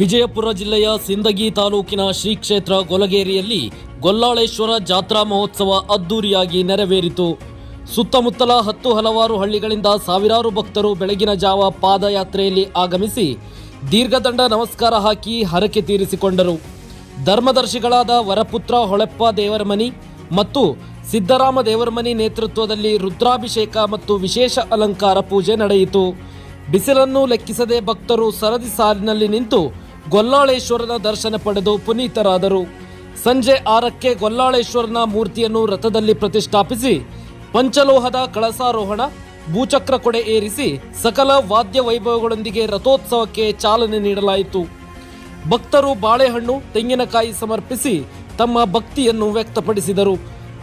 ವಿಜಯಪುರ ಜಿಲ್ಲೆಯ ಸಿಂದಗಿ ತಾಲೂಕಿನ ಶ್ರೀ ಕ್ಷೇತ್ರ ಗೊಲಗೇರಿಯಲ್ಲಿ ಗೊಲ್ಲಾಳೇಶ್ವರ ಜಾತ್ರಾ ಮಹೋತ್ಸವ ಅದ್ದೂರಿಯಾಗಿ ನೆರವೇರಿತು. ಸುತ್ತಮುತ್ತಲ ಹತ್ತು ಹಲವಾರು ಹಳ್ಳಿಗಳಿಂದ ಸಾವಿರಾರು ಭಕ್ತರು ಬೆಳಗಿನ ಜಾವ ಪಾದಯಾತ್ರೆಯಲ್ಲಿ ಆಗಮಿಸಿ ದೀರ್ಘದಂಡ ನಮಸ್ಕಾರ ಹಾಕಿ ಹರಕೆ ತೀರಿಸಿಕೊಂಡರು. ಧರ್ಮದರ್ಶಿಗಳಾದ ವರಪುತ್ರ ಹೊಳೆಪ್ಪ ದೇವರಮನಿ ಮತ್ತು ಸಿದ್ದರಾಮ ದೇವರಮನಿ ನೇತೃತ್ವದಲ್ಲಿ ರುದ್ರಾಭಿಷೇಕ ಮತ್ತು ವಿಶೇಷ ಅಲಂಕಾರ ಪೂಜೆ ನಡೆಯಿತು. ಬಿಸಿಲನ್ನು ಲೆಕ್ಕಿಸದೆ ಭಕ್ತರು ಸರದಿ ಸಾಲಿನಲ್ಲಿ ನಿಂತು ಗೊಲ್ಲಾಳೇಶ್ವರನ ದರ್ಶನ ಪಡೆದು ಪುನೀತರಾದರು. ಸಂಜೆ ಆರಕ್ಕೆ ಗೊಲ್ಲಾಳೇಶ್ವರನ ಮೂರ್ತಿಯನ್ನು ರಥದಲ್ಲಿ ಪ್ರತಿಷ್ಠಾಪಿಸಿ, ಪಂಚಲೋಹದ ಕಳಸಾರೋಹಣ, ಭೂಚಕ್ರ ಕೊಡೆ ಏರಿಸಿ, ಸಕಲ ವಾದ್ಯ ವೈಭವಗಳೊಂದಿಗೆ ರಥೋತ್ಸವಕ್ಕೆ ಚಾಲನೆ ನೀಡಲಾಯಿತು. ಭಕ್ತರು ಬಾಳೆಹಣ್ಣು, ತೆಂಗಿನಕಾಯಿ ಸಮರ್ಪಿಸಿ ತಮ್ಮ ಭಕ್ತಿಯನ್ನು ವ್ಯಕ್ತಪಡಿಸಿದರು.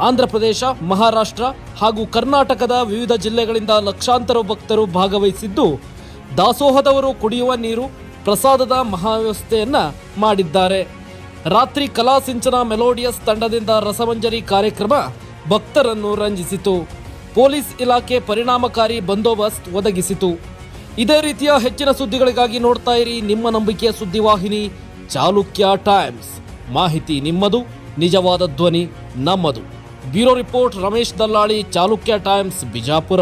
ಆಂಧ್ರಪ್ರದೇಶ, ಮಹಾರಾಷ್ಟ್ರ ಹಾಗೂ ಕರ್ನಾಟಕದ ವಿವಿಧ ಜಿಲ್ಲೆಗಳಿಂದ ಲಕ್ಷಾಂತರ ಭಕ್ತರು ಭಾಗವಹಿಸಿದ್ದು, ದಾಸೋಹದವರು ಕುಡಿಯುವ ನೀರು ಪ್ರಸಾದದ ಮಹಾವ್ಯವಸ್ಥೆಯನ್ನ ಮಾಡಿದ್ದಾರೆ. ರಾತ್ರಿ ಕಲಾ ಸಿಂಚನ ಮೆಲೋಡಿಯಸ್ ತಂಡದಿಂದ ರಸಮಂಜರಿ ಕಾರ್ಯಕ್ರಮ ಭಕ್ತರನ್ನು ರಂಜಿಸಿತು. ಪೊಲೀಸ್ ಇಲಾಖೆ ಪರಿಣಾಮಕಾರಿ ಬಂದೋಬಸ್ತ್ ಒದಗಿಸಿತು. ಇದೇ ರೀತಿಯ ಹೆಚ್ಚಿನ ಸುದ್ದಿಗಳಿಗಾಗಿ ನೋಡ್ತಾ ಇರಿ ನಿಮ್ಮ ನಂಬಿಕೆಯ ಸುದ್ದಿವಾಹಿನಿ ಚಾಲುಕ್ಯ ಟೈಮ್ಸ್. ಮಾಹಿತಿ ನಿಮ್ಮದು, ನಿಜವಾದ ಧ್ವನಿ ನಮ್ಮದು. ಬ್ಯೂರೋ ರಿಪೋರ್ಟ್ ರಮೇಶ್ ದಲ್ಲಾಳಿ, ಚಾಲುಕ್ಯ ಟೈಮ್ಸ್, ಬಿಜಾಪುರ.